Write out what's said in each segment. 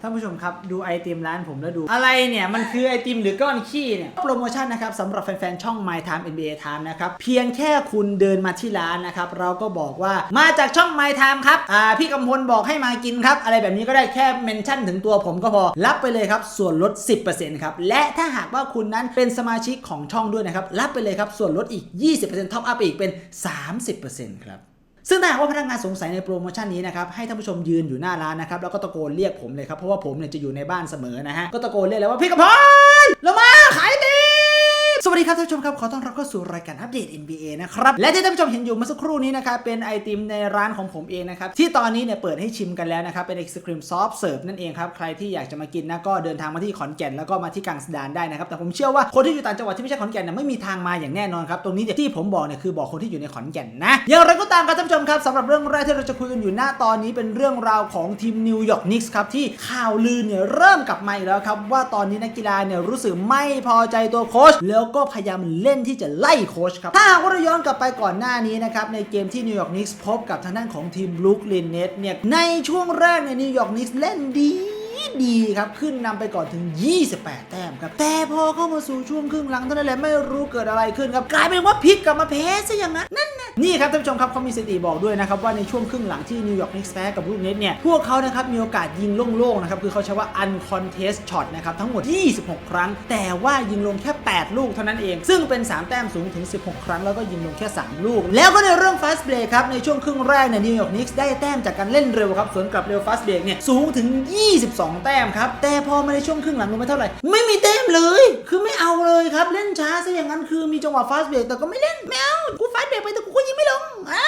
ท่านผู้ชมครับ ดูไอติมร้านผมแล้วดู อะไรเนี่ย มันคือไอติมหรือก้อนขี้เนี่ย โปรโมชั่นนะครับสำหรับแฟนๆ ช่อง My Time NBA Time นะครับ เพียงแค่คุณเดินมาที่ร้านนะครับ เราก็บอกว่ามาจากช่อง My Time ครับ อ่า พี่กำพลบอกให้มากินครับ อะไรแบบนี้ก็ได้แค่เมนชั่นถึงตัวผมก็พอ รับไปเลยครับ ส่วนลด 10%ครับ และถ้าหากว่าคุณนั้นเป็นสมาชิกของช่องด้วยนะครับ รับไปเลยครับ ส่วนลดอีก 20%ท็อปอัพอีกเป็น 30%ครับ ซึ่งถ้าหากว่าพนักงานสงสัยในโปรโมชั่นนี้นะครับให้ท่านผู้ชมยืนอยู่หน้าร้านนะครับแล้วก็ตะโกนเรียกผมเลยครับเพราะว่าผมเนี่ยจะอยู่ในบ้านเสมอนะฮะก็ตะโกนเรียกเลยว่าพี่กระพรเรามาขายไอติมสวัส ดีครับท่านผู้ชมครับ ขอต้อนรับเข้าสู่รายการอัปเดต NBA นะครับ และที่ท่านผู้ชมเห็นอยู่เมื่อสักครู่นี้นะครับเป็นไอติมในร้านของผมเองนะครับ ที่ตอนนี้เนี่ยเปิดให้ชิมกันแล้วนะครับ เป็นไอศครีมซอฟเสิร์ฟนั่นเองครับ ใครที่อยากจะมากินนะก็เดินทางมาที่ขอนแก่นแล้วก็มาที่กังสดานได้นะครับ แต่ผมเชื่อว่าคนที่อยู่ต่างจังหวัดที่ไม่ใช่ขอนแก่นเนี่ยไม่มีทางมาอย่างแน่นอนครับตรงนี้เนี่ยที่ผมบอกเนี่ยคือบอกคนที่อยู่ในขอนแก่นนะอย่างไรก็ตามครับท่านผู้ชมครับสำหรับเรื่องแรกที่เราจะคุยกันอยู่หน้าตอนนี้เป็นเรื่องราวของทีมนิวยอร์กนิกส์ครับที่ข่าวลือเนี่ยเริ่มกลับมาอีกแล้วครับว่าตอนนี้นักกีฬาเนี่ยรู้สึกไม่พอใจตัวโค้ชแล้วก็พพยายามเล่นที่จะไล่โค้ชครับ ถ้าหากว่าเราย้อนกลับไปก่อนหน้านี้นะครับ ในเกมที่นิวยอร์กนิกส์พบกับทางด้านของทีมบลูคลินเนตเนี่ยในช่วงแรกในนิวยอร์กนิกส์เล่นดี ดีครับ ขึ้นนำไปก่อนถึง 28 แต้มครับ แต่พอเข้ามาสู่ช่วงครึ่งหลังเท่านั้นแหละไม่รู้เกิดอะไรขึ้นครับ กลายเป็นว่าพลิกกลับมาแพ้ซะอย่างนั้นนั่นนะนี่ครับท่านผู้ชมครับเขามีสถิติบอกด้วยนะครับ ว่าในช่วงครึ่งหลังที่นิวยอร์กนิกส์แพ้กับลูกเน็ตเนี่ย พวกเขานะครับมีโอกาสยิงโล่งๆนะครับคือเขาใช้ว่า uncontest shot นะครับทั้งหมด 26 ครั้ง แต่ว่ายิงลงแค่ 8 ลูกเท่านั้นเอง ซึ่งเป็น 3 แต้มสูงถึง 16 ครั้งแล้วก็ยิงลงแค่ 3 ลูก แล้วก็ในเรื่อง fast break ครับในช่วงครึ่งแรกเนี่ยนิวยอร์กนิกส์ได้แต้มจากการเล่นเร็วครับสวนกลับเร็ว fast break เนี่ยสูงถึง 22แต้มครับ แต่พอมาในช่วงครึ่งหลังรู้ไหมเท่าไหร่ ไม่มีแต้มเลย คือไม่เอาเลยครับ เล่นช้าซะอย่างนั้นคือมีจังหวะ fast break แต่ก็ไม่เล่น ไม่เอา กู fast break ไปแต่กูก็ยิงไม่ลงอ้า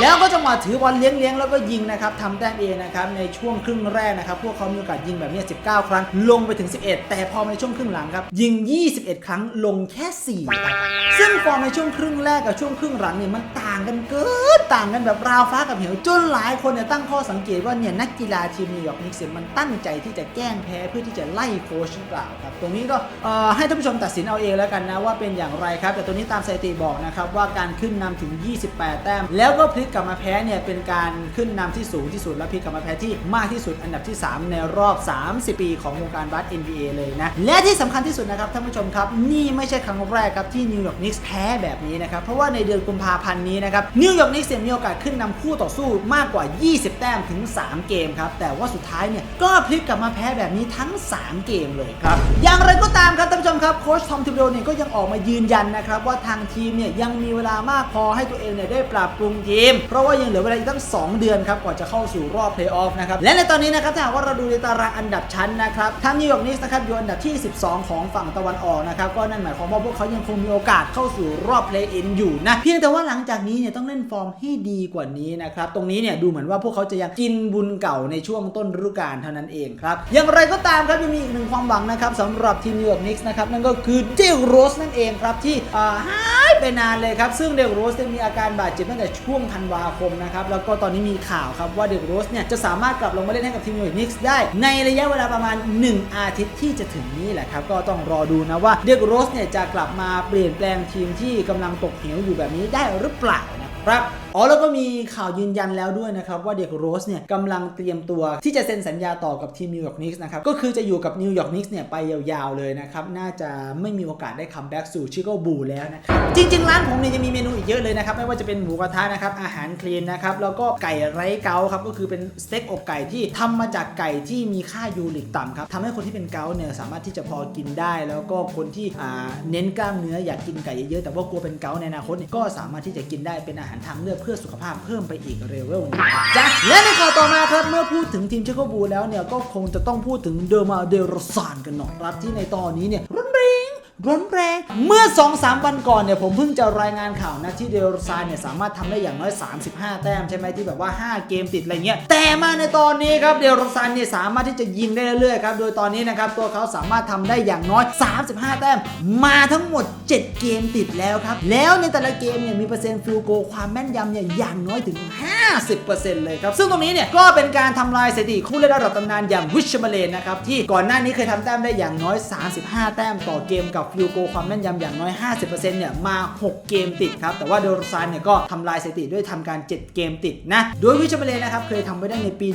แล้วก็จังหวะถือบอลเลี้ยงเลี้ยงแล้วก็ยิงนะครับทำแต้มเองนะครับในช่วงครึ่งแรกนะครับพวกเขามีโอกาสยิงแบบนี้ 19 ครั้ง ลงไปถึง 11 แต่พอในช่วงครึ่งหลังครับยิง 21 ครั้งลงแค่4ครับซึ่งฟอร์มในช่วงครึ่งแรกกับช่วงครึ่งหลังเนี่ยมันตางกันเกินต่างกันแบบราวฟ้ากับเหวจนหลายคนเนี่ยตั้งข้อสังเกตว่าเนี่ยนักกีฬาทีมนิวยอร์กนิกส์เนี่ยมันตั้งใจที่จะแกล้งแพ้เพื่อที่จะไล่โค้ชหรือเปล่าครับตรงนี้ก็เอ่อให้ท่านผู้ชมตัดสินเอาเองแล้วกันนะว่าเป็นอย่างไรครับแต่ตัวนี้ตามสถิติบอกนะครับว่าการขึ้นนำถึง 28 แต้ม แล้วก็พลิกกลับมาแพ้เนี่ยเป็นการขึ้นนำที่สูงที่สุดและพลิกกลับมาแพ้ที่มากที่สุดอันดับที่ 3 ในรอบ 30 ปีของวงการบาส NBA เลยนะและที่สำคัญที่สุดนะครับท่านผู้ชมครับนี่ไม่ใช่ครั้งแรกครับที่นิวยอร์กนิกส์แพ้แบบนี้นะครับเพราะว่าในเดือนกุมภาพันธ์นี้นะครับนิวยอร์กนิกส์มีโอกาสขึ้นนำคู่ต่อสู้มากกว่า 20 แต้มถึง 3 เกมครับ แต่ว่าสุดท้ายเนี่ยก็พลิกกลับมาแพ้แบบนี้ทั้ง 3 เกมเลยครับ อย่างไรก็ตามครับท่านผู้ชมครับโค้ชทอมทิบโดเนี่ยก็ยังออกมายืนยันนะครับว่าทางทีมเนี่ยยังมีเวลามากพอให้ตัวเองเนี่ยได้ปรับปรุงทีม เพราะว่ายังเหลือเวลาอีกตั้ง 2 เดือนครับก่อนจะเข้าสู่รอบเพลย์ออฟนะครับและในตอนนี้นะครับถ้าหากว่าเราดูในตารางอันดับชั้นนะครับทางนิวยอร์กนิกส์นะครับอยู่อันดับที่ 12 ของฝั่งตะวันออกนะครับก็นั่นหมายความว่าพวกเขายังคงมีโอกาสเข้าสู่รอบเพลย์อินอยู่นะเพียงแต่ว่าหลังจากนี้เนี่ยต้องเล่นฟอร์มให้ดีกว่านี้นะครับ ตรงนี้เนี่ยดูเหมือนว่าพวกเขาจะยังกินบุญเก่าในช่วงต้นฤดูกาลเท่านั้นเองครับ อย่างไรก็ตามครับยังมีอีกหนึ่งความหวังนะครับสำหรับทีมนิวยอร์กนิกส์นะครับนั่นก็คือเดลโรสนั่นเองครับที่หายไปนานเลยครับ ซึ่งเดลโรสมีอาการบาดเจ็บตั้งแต่ช่วงธันวาคมนะครับแล้วก็ตอนนี้มีข่าวครับว่าเดลโรสเนี่ยจะสามารถกลับลงมาเล่นให้กับทีมนิวยอร์กนิกส์ได้ ในระยะเวลาประมาณ 1 อาทิตย์ที่จะถึงนี้แหละครับก็ต้องรอดูนะว่าเดลโรสเนี่ยจะกลับมาเปลี่ยนแปลงทีมที่กำลังตกเหวอยู่แบบนี้ได้หรือเปล่า ครับ อ๋อแล้วก็มีข่าวยืนยันแล้วด้วยนะครับ ว่าเด็กโรสเนี่ยกำลังเตรียมตัวที่จะเซ็นสัญญาต่อกับทีมนิวยอร์กนิกส์นะครับ ก็คือจะอยู่กับนิวยอร์กนิกส์เนี่ยไปยาวๆเลยนะครับ น่าจะไม่มีโอกาสได้คัมแบ็กสู่ชิคาโกบูแล้วนะครับ จริง ๆ ร้านผมเนี่ยจะมีเมนูอีกเยอะเลยนะครับ ไม่ว่าจะเป็นหมูกระทะนะครับ อาหารคลีนนะครับ แล้วก็ไก่ไร้เกาครับ ก็คือเป็นสเต็กอกไก่ที่ทำมาจากไก่ที่มีค่ายูริกต่ำครับทำให้คนที่เป็นเกาเนี่ยสามารถที่จะพอกินได้ แล้วก็คนที่เน้นกล้ามเนื้ออยากกินไก่เยอะๆแต่ว่ากลัวเป็นเกาในอนาคตก็สามารถที่จะกินได้เป็นอาหารทางเลือกเพื่อสุขภาพเพิ่มไปอีกเลเวลนึงนะจ้ะและในข่าวต่อมาครับเมื่อพูดถึงทีมเชโกบูแล้วเนี่ยก็คงจะต้องพูดถึงเดอร์มาเดโรซานกันหน่อยครับที่ในตอนนี้เนี่ย ร้อนแรงเมื่อ 2-3 วันก่อนเนี่ยผมเพิ่งจะรายงานข่าวนะที่เดโรซานเนี่ยสามารถทำได้อย่างน้อย 35 แต้มใช่ไหมที่แบบว่า 5 เกมติดอะไรเงี้ยแต่มาในตอนนี้ครับเดโรซานเนี่ยสามารถที่จะยิงได้เรื่อยๆครับโดยตอนนี้นะครับตัวเขาสามารถทำได้อย่างน้อย 35 แต้มมาทั้งหมด 7 เกมติดแล้วครับแล้วในแต่ละเกมเนี่ยมีเปอร์เซ็นต์ฟิลโกความแม่นยำเนี่ยอย่างน้อยถึง 50%เลยครับซึ่งตรงนี้เนี่ยก็เป็นการทำลายสถิติคู่เล่นระดับตำนานอย่างวิชมาเลนนะครับที่ก่อนหน้านี้เคยทำแต้มได้อย่างน้อย 35 แต้มต่อเกมกับกับฟิลโกความแม่นยำอย่างน้อย 50%เนี่ยมา 6 เกมติดครับ แต่ว่าเดโรซานเนี่ยก็ทำลายสถิติด้วยทำการ 7 เกมติดนะ โดยวิชเมเลนะครับเคยทำไว้ได้ในปี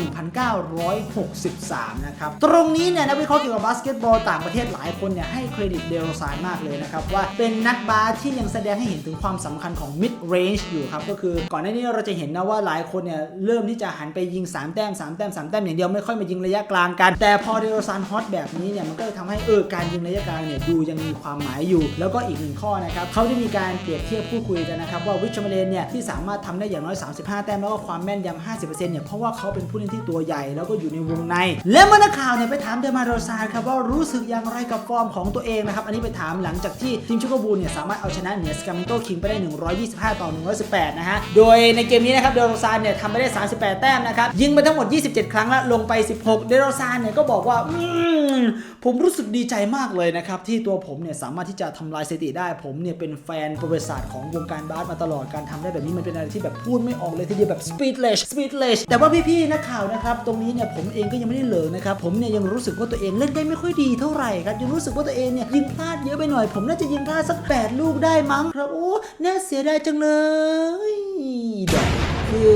1963 นะครับ ตรงนี้เนี่ยนักวิเคราะห์เกี่ยวกับบาสเกตบอลต่างประเทศหลายคนเนี่ยให้เครดิตเดโรซานมากเลยนะครับ ว่าเป็นนักบาสที่ยังแสดงให้เห็นถึงความสำคัญของ mid range อยู่ครับก็คือก่อนหน้านี้เราจะเห็นนะว่าหลายคนเนี่ยเริ่มที่จะหันไปยิง 3 แต้ม 3 แต้ม 3 แต้มอย่างเดียวไม่ค่อยมายิงระยะกลางกัน แต่พอเดโรซานฮอตแบบนี้เนี่ยมันก็เลยทำให้เออการยิงระยะกลางเนี่ยดูยังมีความหมายอยู่ แล้วก็อีกหนึ่งข้อนะครับเขาได้มีการเปรียบเทียบพูดคุยกันนะครับว่าวิชเมเลนเนี่ยที่สามารถทำได้อย่างน้อย 35 แต้มแล้วก็ความแม่นยำ50%เนี่ยเพราะว่าเขาเป็นผู้เล่นที่ตัวใหญ่แล้วก็อยู่ในวงใน และเมื่อนักข่าวเนี่ยไปถามเดมาโรซานครับว่ารู้สึกอย่างไรกับฟอร์มของตัวเองนะครับอันนี้ไปถามหลังจากที่ทีมชิคาบูเนี่ยสามารถเอาชนะเหนือสกามิโตคิงไปได้ 125 ต่อ 118 นะฮะโดยในเกมนี้นะครับเดโรซานเนี่ยทำไปได้ 38 แต้มนะครับยิงไปทั้งหมด 27 ครั้งแล้วลงไป 16 เดโรซานเนี่ยก็บอกว่าอืม ผมรู้สึกดีใจมากเลยนะครับ ที่ตัวผมเนี่ยสามารถที่จะทำลายสถิติได้ ผมเนี่ยเป็นแฟนประวัติศาสตร์ของวงการบาสมาตลอดการทำได้แบบนี้มันเป็นอะไรที่แบบพูดไม่ออกเลยทีเดียวแบบ speechless speechless แต่ว่าพี่ๆนักข่าวนะครับ ตรงนี้เนี่ยผมเองก็ยังไม่ได้เลิกนะครับ ผมเนี่ยยังรู้สึกว่าตัวเองเล่นได้ไม่ค่อยดีเท่าไหร่ครับยังรู้สึกว่าตัวเองเนี่ยยิงพลาดเยอะไปหน่อย ผมน่าจะยิงพลาดสัก 8 ลูกได้มั้งครับโอ้น่าเสียดายจังเลย คือ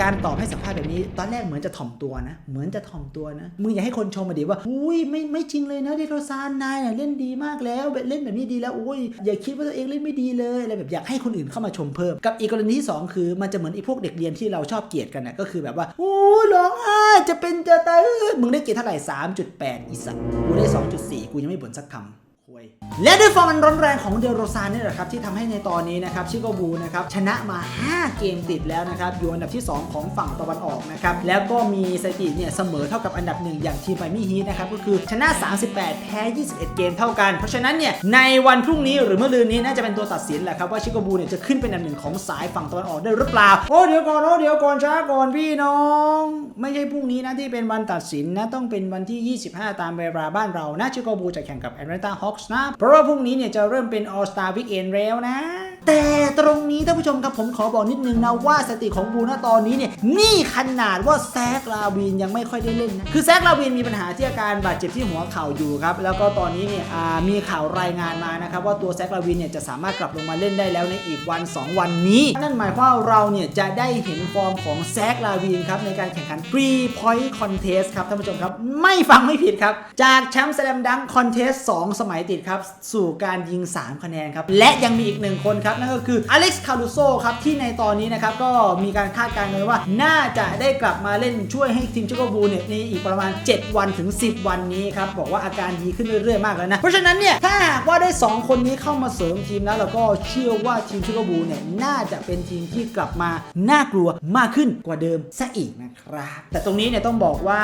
การตอบให้สัมภาษณ์แบบนี้ ตอนแรกเหมือนจะถ่อมตัวนะ เหมือนจะถ่อมตัวนะ มึงอย่าให้คนชมมาดิว่า อุ้ยไม่ไม่จริงเลยนะเดโรซานนายเล่นดีมากแล้วเล่นแบบนี้ดีแล้วอุ้ยอย่าคิดว่าตัวเองเล่นไม่ดีเลยอะไรแบบอยากให้คนอื่นเข้ามาชมเพิ่ม กับอีกกรณีที่สองคือมันจะเหมือนไอ้พวกเด็กเรียนที่เราชอบเกลียดกันนะก็คือแบบว่าอู้ร้องไห้จะเป็นจะตายมึงได้เกรดเท่าไหร่3.8อีสัตว์กูได้ 2.4 กูยังไม่บ่นสักคำหวยและด้วยฟอร์มมันร้อนแรงของเดโรซานนี่แหละครับที่ทำให้ในตอนนี้นะครับชิโกบูนะครับชนะมา 5 เกมติดแล้วนะครับอยู่อันดับที่ 2 ของฝั่งตะวันออกนะครับแล้วก็มีสถิติเนี่ยเสมอเท่ากับอันดับหนึ่งอย่างทีมไมมี่ฮีทนะครับก็คือชนะ 38 แพ้ 21 เกมเท่ากัน เพราะฉะนั้นเนี่ยในวันพรุ่งนี้หรือเมื่อลืนนี้น่าจะเป็นตัวตัดสินแหละครับว่าชิโกบูเนี่ยจะขึ้นเป็นอันดับหนึ่งของสายฝั่งตะวันออกได้หรือเปล่าโอ้เดี๋ยวก่อนโอ้เดี๋ยวก่อนช้าก่อนพี่น้อง ไม่ใช่พรุ่งนี้นะที่เป็นวันตัดสินนะต้องเป็นวันที่ 25 ตามเวลาบ้านเรานะชิโกบูจะแข่งกับแอตแลนตาฮอคส์นะเพราะว่าพรุ่งนี้เนี่ยจะเริ่มเป็น All Star Weekend แล้วนะ แต่ตรงนี้ท่านผู้ชมครับผมขอบอกนิดนึงนะว่าสติของบูณตอนนี้เนี่ยนี่ขนาดว่าแซกลาวินยังไม่ค่อยได้เล่นนะคือแซกลาวินมีปัญหาที่อาการบาดเจ็บที่หัวเข่าอยู่ครับแล้วก็ตอนนี้เนี่ยมีข่าวรายงานมานะครับว่าตัวแซกลาวินเนี่ยจะสามารถกลับลงมาเล่นได้แล้วในอีกวัน 2 วันนี้ นั่นหมายความว่าเราเนี่ยจะได้เห็นฟอร์มของแซกลาวินครับในการแข่งขัน Free Point Contest ครับท่านผู้ชมครับไม่ฟังไม่ผิดครับ จากแชมป์ Slam Dunk Contest 2สมัยติดครับสู่การยิง 3 คะแนนครับและยังมีอีกหนึ่งคนครับนั่นก็คืออเล็กซ์คารูโซครับที่ในตอนนี้นะครับก็มีการคาดการณ์กันว่า น่าจะได้กลับมาเล่นช่วยให้ทีมชิคาโกบูเนี่ยในอีกประมาณ 7 วันถึง 10 วันนี้ครับบอกว่าอาการดีขึ้นเรื่อยๆมากแล้วนะเพราะฉะนั้นเนี่ยถ้าหากว่าได้ 2 คนนี้เข้ามาเสริมทีมแล้วเราก็เชื่อว่าทีมชิคาโกบูเนี่ยน่าจะเป็นทีมที่กลับมาน่ากลัวมากขึ้นกว่าเดิมซะอีกนะครับแต่ตรงนี้เนี่ยต้องบอกว่า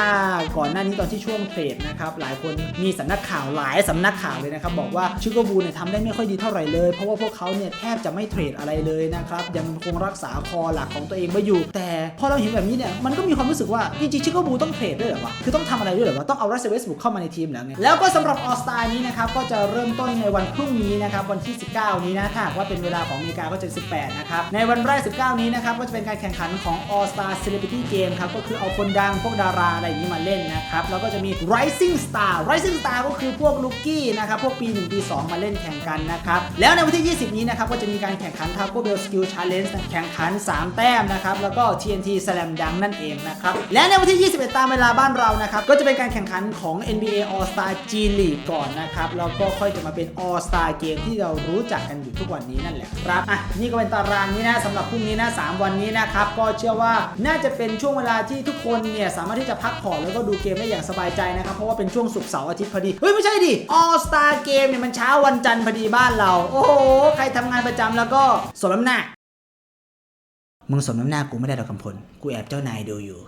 ก่อนหน้านี้ตอนที่ช่วงเทรดนะครับหลายคนมีสำนักข่าวหลายสำนักข่าวเลยนะครับบอกว่าชิคาโกบูเนี่ยทำได้ไม่ค่อยดีเท่าไหร่เลย เพราะว่าพวกเขาเนี่ยแทบจะไม่เทรดอะไรเลยนะครับ ยังคงรักษาคอหลักของตัวเองไว้อยู่ แต่พอเราเห็นแบบนี้เนี่ยมันก็มีความรู้สึกว่าจริงๆชิคาโกบูต้องเทรดด้วยเหรอวะคือต้องทำอะไรด้วยเหรอวะต้องเอารัสเซเวสบุกเข้ามาในทีมแล้วไงแล้วก็สำหรับออสตานี้นะครับก็จะเริ่มต้นในวันพรุ่งนี้นะครับวันที่ 19 นี้นะถ้าหากว่าเป็นเวลาของอเมริกาก็จะ 18 นะครับในวันแรก 19 นี้นะครับก็จะเป็นการแข่งขันของ All Star Celebrity Game ครับก็คือเอาคนดังพวกดาราอะไรอย่างนี้มาเล่นนะครับแล้วก็จะมี Rising Star Rising Star ก็คือพวกลูกกี้นะครับพวกปี1ปี2มาเล่นแข่งกันนะครับแล้วในวันที่ 20 นี้นะครับก็จะมีการแข่งขัน Taco Bell Skill Challenge แข่งขัน 3 แต้มนะครับ แล้วก็ TNT Slam Dunk นั่นเองนะครับ และในวันที่ 21 ตามเวลาบ้านเรานะครับ ก็จะเป็นการแข่งขันของ NBA All Star G League ก่อนนะครับ แล้วก็ค่อยจะมาเป็น All Star Game ที่เรารู้จักกันอยู่ทุกวันนี้นั่นแหละครับ อะ นี่ก็เป็นตารางนี้นะสำหรับพรุ่งนี้นะ 3 วันนี้นะครับ ก็เชื่อว่าน่าจะเป็นช่วงเวลาที่ทุกคนเนี่ยสามารถที่จะพักผ่อนแล้วก็ดูเกมได้อย่างสบายใจนะครับ เพราะว่าเป็นช่วงศุกร์เสาร์อาทิตย์พอดี เฮ้ยไม่ใช่ดิ All Star Game เนี่ยมันเช้าวันจันทร์พอดีบ้านเรา โอ้โห ใครทำงานประจำแล้วก็สมน้ำหน้า มึงสมน้ำหน้ากูไม่ได้หรอกคำพล กูแอบเจ้านายดูอยู่